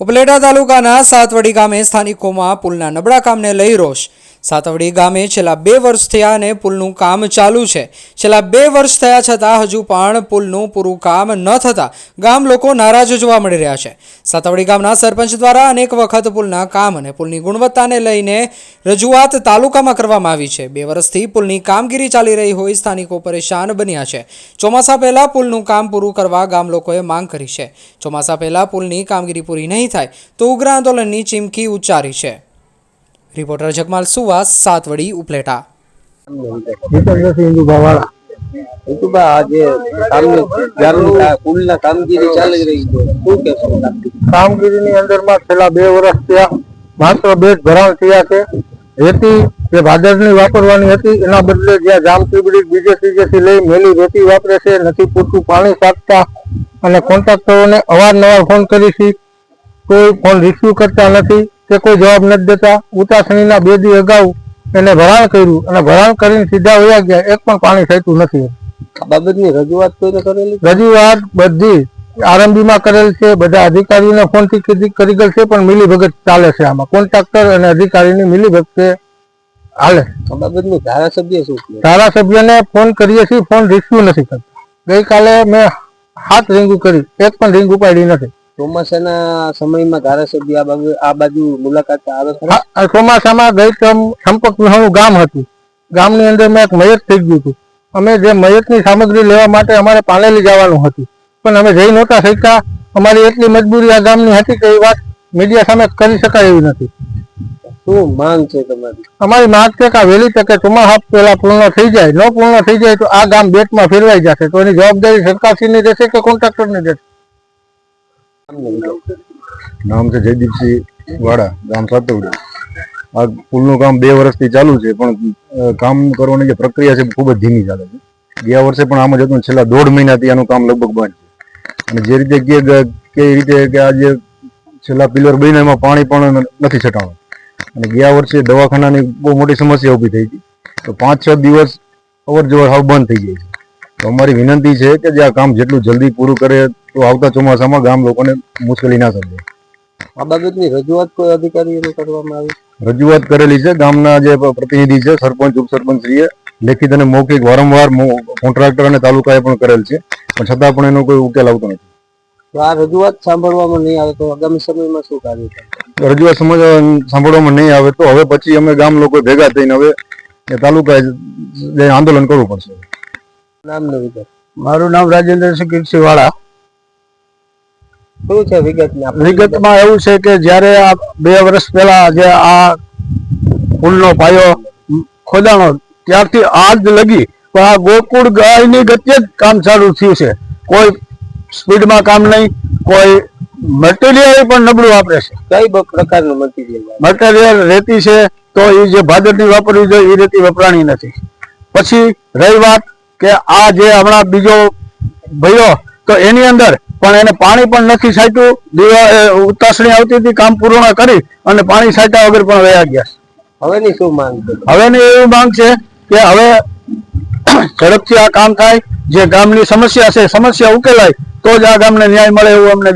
ઉપલેટા તાલુકાના સાતવડી ગામે સ્થાનિકોમાં પુલના નબળા કામને લઈ રોષ સાતવડી ગામે છેલ્લા બે વર્ષ થયા અને પુલનું કામ ચાલુ છે. છેલ્લા બે વર્ષ થયા છતાં હજુ પણ પુલનું પૂરું કામ ન થતાં ગામ લોકો નારાજ જોવા મળી રહ્યા છે. સાતવડી ગામના સરપંચ દ્વારા અનેક વખત પુલના કામ અને પુલની ગુણવત્તાને લઈને રજૂઆત તાલુકામાં કરવામાં આવી છે. બે વર્ષથી પુલની કામગીરી ચાલી રહી હોય સ્થાનિકો પરેશાન બન્યા છે. ચોમાસા પહેલાં પુલનું કામ પૂરું કરવા ગામ લોકોએ માંગ કરી છે. ચોમાસા પહેલાં પુલની કામગીરી પૂરી નહીં થાય તો ઉગ્ર આંદોલનની ચીમકી ઉચ્ચારી છે. રિપોર્ટર જગમાલ સુવાસ સાતવડી ઉપલેટા. જીતેન્દ્રસિંહ આજે કામની કામગીરી ચાલી રહી છે શું કહેશો? કામગીરીની અંદરમાં છેલ્લા બે વર્ષ થયા માત્ર બે જ ભરાણ થયા છે. રેતી જે ભાદરની વાપરવાની હતી એના બદલે જ્યાં જામ ટીબડી બીજે ત્રીજેથી લઈ મેલી રેતી વાપરે છે નથી પૂરતું પાણી સાચતા અને કોન્ટ્રાક્ટરોને અવારનવાર ફોન કરી છે. કોઈ ફોન રિસીવ કરતા નથી. કે કોઈ જવાબ નથી દેતા. ઉતાસણીના બે દી અગાઉ એને ભરાણ કર્યું અને ભરાણ કરીને સીધા વયા ગયા. એક પણ પાણી થતું નથી. બાબતની રજૂઆત કોઈને કરેલી? રજૂઆત બધી આરંભીમાં કરેલ છે. બધા અધિકારીઓને ફોનથી કીધી કરી ગયેલ છે પણ મિલીભગત ચાલે છે આમાં. કોન્ટ્રાક્ટર અને અધિકારીની મિલીભગત હાલે. બાબતની ધારાસભ્ય શું ધારાસભ્યને ફોન કરીએ છીએ ફોન રિસીવ નથી કરતા. ગઈકાલે મેં હાથ રીંગું કરી એક પણ રીંગ ઉપાડી નથી. ચોમાસાના સમયમાં ધારાસભ્ય આ બાજુ આ બાજુ મુલાકાત આવે ખરા? ચોમાસામાં ગઈ સંપર્ક વિહાણું ગામ હતું. ગામની અંદર મેં એક મયત થઈ ગયું હતું. અમે જે મયતની સામગ્રી લેવા માટે અમારે પાલેલી જવાનું હતું. પણ અમે જઈ નહોતા શકતા અમારી એટલી મજબૂરી આ ગામની હતી કે એ વાત મીડિયા સામે કરી શકાય એવી નથી. શું માંગ છે તમારી? અમારી માંગ છે કે આ વહેલી તકે ચોમાસા પહેલા પૂર્ણ થઈ જાય. ન પૂર્ણ થઈ જાય તો આ ગામ બેટમાં ફેરવાઈ જશે. તો એની જવાબદારી સરકારશ્રીની રહેશે કે કોન્ટ્રાક્ટરની રહેશે? નામ છે જયદીપસિંહ વાડા, ગામ સાતવડી. આ પુલનું કામ બે વર્ષથી ચાલુ છે, પણ કામ કરવાની જે પ્રક્રિયા છે, ખૂબ જ ધીમી ચાલે છે. ગયા વર્ષે પણ આમ જ હતું છેલ્લા દોઢ મહિનાથી આનું કામ લગભગ બંધ છે. અને જે રીતે કે કઈ રીતે કે આ જે છેલ્લા પિલર બનીને એમાં પાણી પણ નથી છટાણું અને ગયા વર્ષે દવાખાનાની બહુ મોટી સમસ્યા ઊભી થઈ હતી. તો પાંચ, છ દિવસ અવર જવર હાવ બંધ થઈ ગઈ છે. તો અમારી વિનંતી છે કે જે આ કામ જેટલું જલ્દી પૂરું કરે તો આવતા ચોમાસામાં ગામ લોકોને મુશ્કેલી ના સમજે. આ બાબતની રજૂઆત કોઈ અધિકારીઓને કરવામાં આવી? રજૂઆત કરેલી છે. ગામના જે પ્રતિનિધિ છે સરપંચ ઉપસરપંચ શ્રીએ લેખિત અને મૌખિક વારંવાર મો- કોન્ટ્રાક્ટર અને તાલુકાએ પણ કરેલ છે. પણ છતાં પણ એનો કોઈ ઉકેલ આવતો નથી. તો આ રજૂઆત સાંભળવામાં નહીં આવે તો આગામી સમયમાં શું કાર્ય રજૂઆત સમજ સાંભળવામાં નહીં આવે તો હવે પછી અમે ગામ લોકો ભેગા થઈને હવે એ તાલુકાએ જે આંદોલન કરવું પડશે. નામ નવી મારું નામ રાજેન્દ્રસિંહ કીર્તિ વાળા શું છે વિગત આપણે વિગતમાં એવું છે કે જ્યારે આ બે વર્ષ પહેલા જે આ પુલનો પાયો ખોદાણો ત્યારથી આજ લગી પણ આ ગોકુળ ગાયની ગતિએ જ કામ ચાલુ થયું છે. કોઈ સ્પીડમાં કામ નહીં કોઈ મટીરિયલ પણ નબળું વાપરે છે. કઈ પ્રકારનું મટીરિયલ મટીરિયલ રેતી છે તો એ જે ભાદરની વાપરવી જોઈએ એ રેતી વપરાણી નથી. પછી રહી વાત કે આ જે હમણાં બીજો ભયો તો એની અંદર પણ એને પાણી પણ નથી છાંટ્યું. દિવા ઉતાસણી આવતી હતી કામ પૂર્ણ કરી અને પાણી છાંટ્યા વગર પણ વયા ગયા. હવેની શું માંગ છે? હવેની એવી માંગ છે કે હવે ઝડપથી આ કામ થાય. જે ગામની સમસ્યા છે સમસ્યા ઉકેલાય તો જ આ ગામને ન્યાય મળે એવું અમને